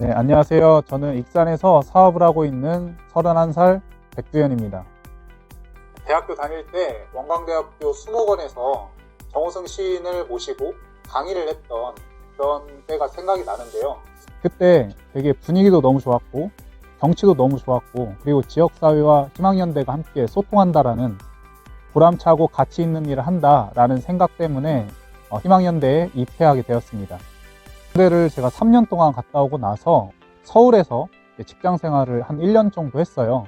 네, 안녕하세요. 저는 익산에서 사업을 하고 있는 31살 백두현입니다. 대학교 다닐 때 원광대학교 수목원에서 정호승 시인을 모시고 강의를 했던 그런 때가 생각이 나는데요. 그때 되게 분위기도 너무 좋았고 경치도 너무 좋았고 그리고 지역사회와 희망연대가 함께 소통한다라는 보람차고 가치 있는 일을 한다라는 생각 때문에 어, 희망연대에 입회하게 되었습니다. 군대를 제가 3년 동안 갔다 오고 나서 서울에서 직장 생활을 한 1년 정도 했어요.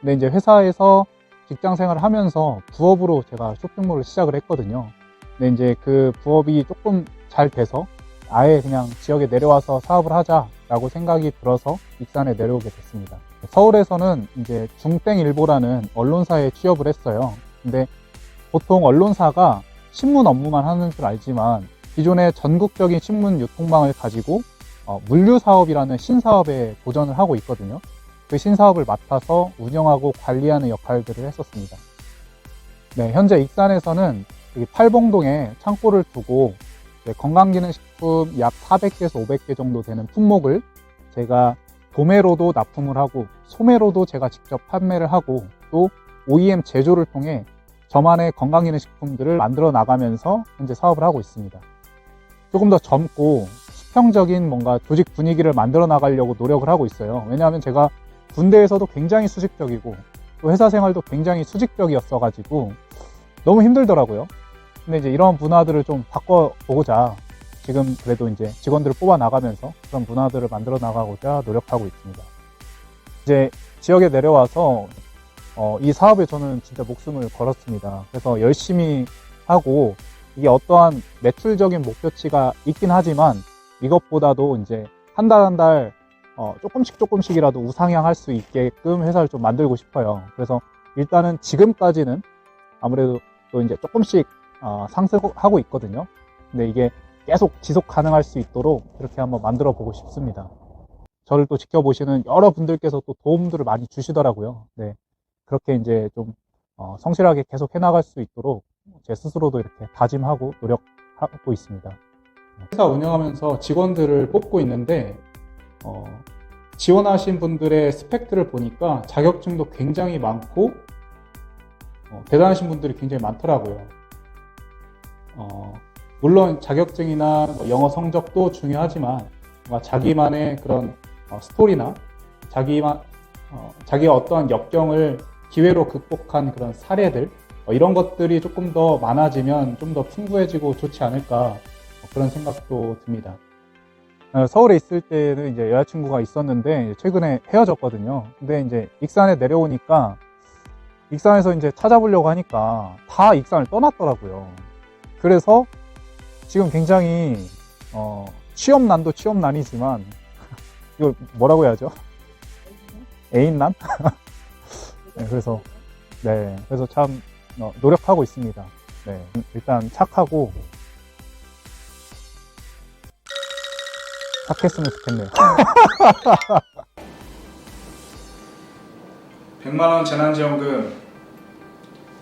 근데 이제 회사에서 직장 생활을 하면서 부업으로 제가 쇼핑몰을 시작을 했거든요. 근데 이제 그 부업이 조금 잘 돼서 아예 그냥 지역에 내려와서 사업을 하자라고 생각이 들어서 익산에 내려오게 됐습니다. 서울에서는 이제 중땡일보라는 언론사에 취업을 했어요. 근데 보통 언론사가 신문 업무만 하는 줄 알지만 기존의 전국적인 신문 유통망을 가지고 어, 물류 사업이라는 신사업에 도전을 하고 있거든요. 그 신사업을 맡아서 운영하고 관리하는 역할들을 했었습니다. 네, 현재 익산에서는 팔봉동에 창고를 두고 건강기능식품 약 400개에서 500개 정도 되는 품목을 제가 도매로도 납품을 하고 소매로도 제가 직접 판매를 하고 또 OEM 제조를 통해 저만의 건강기능식품들을 만들어 나가면서 현재 사업을 하고 있습니다. 조금 더 젊고 수평적인 뭔가 조직 분위기를 만들어 나가려고 노력을 하고 있어요. 왜냐하면 제가 군대에서도 굉장히 수직적이고 또 회사 생활도 굉장히 수직적이었어가지고 너무 힘들더라고요. 근데 이제 이런 문화들을 좀 바꿔보고자 지금 그래도 이제 직원들을 뽑아 나가면서 그런 문화들을 만들어 나가고자 노력하고 있습니다. 이제 지역에 내려와서 어, 이 사업에 저는 진짜 목숨을 걸었습니다. 그래서 열심히 하고 이게 어떠한 매출적인 목표치가 있긴 하지만 이것보다도 이제 한달 한달 어, 조금씩 조금씩이라도 우상향할 수 있게끔 회사를 좀 만들고 싶어요. 그래서 일단은 지금까지는 아무래도 또 이제 조금씩 어, 상승하고 있거든요. 근데 이게 계속 지속 가능할 수 있도록 이렇게 한번 만들어 보고 싶습니다. 저를 또 지켜보시는 여러 분들께서 또 도움들을 많이 주시더라고요. 네. 그렇게 이제 좀 어, 성실하게 계속 해나갈 수 있도록 제 스스로도 이렇게 다짐하고 노력하고 있습니다. 회사 운영하면서 직원들을 뽑고 있는데 어, 지원하신 분들의 스펙들을 보니까 자격증도 굉장히 많고 어, 대단하신 분들이 굉장히 많더라고요. 어, 물론 자격증이나 뭐 영어 성적도 중요하지만 뭔가 자기만의 그런 어, 스토리나 자기만 어, 자기가 어떠한 역경을 기회로 극복한 그런 사례들 어, 이런 것들이 조금 더 많아지면 좀 더 풍부해지고 좋지 않을까 어, 그런 생각도 듭니다. 어, 서울에 있을 때는 이제 여자친구가 있었는데 최근에 헤어졌거든요. 근데 이제 익산에 내려오니까 익산에서 이제 찾아보려고 하니까 다 익산을 떠났더라고요. 그래서 지금 굉장히 어, 취업난도 취업난이지만 이걸 뭐라고 해야죠? 애인난? 네, 그래서 네, 그래서 참 어, 노력하고 있습니다. 네, 일단 착하고 착했으면 좋겠네요. 100만 원 재난지원금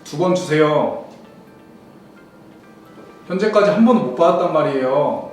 두 번 주세요. 현재까지 한 번도 못 받았단 말이에요.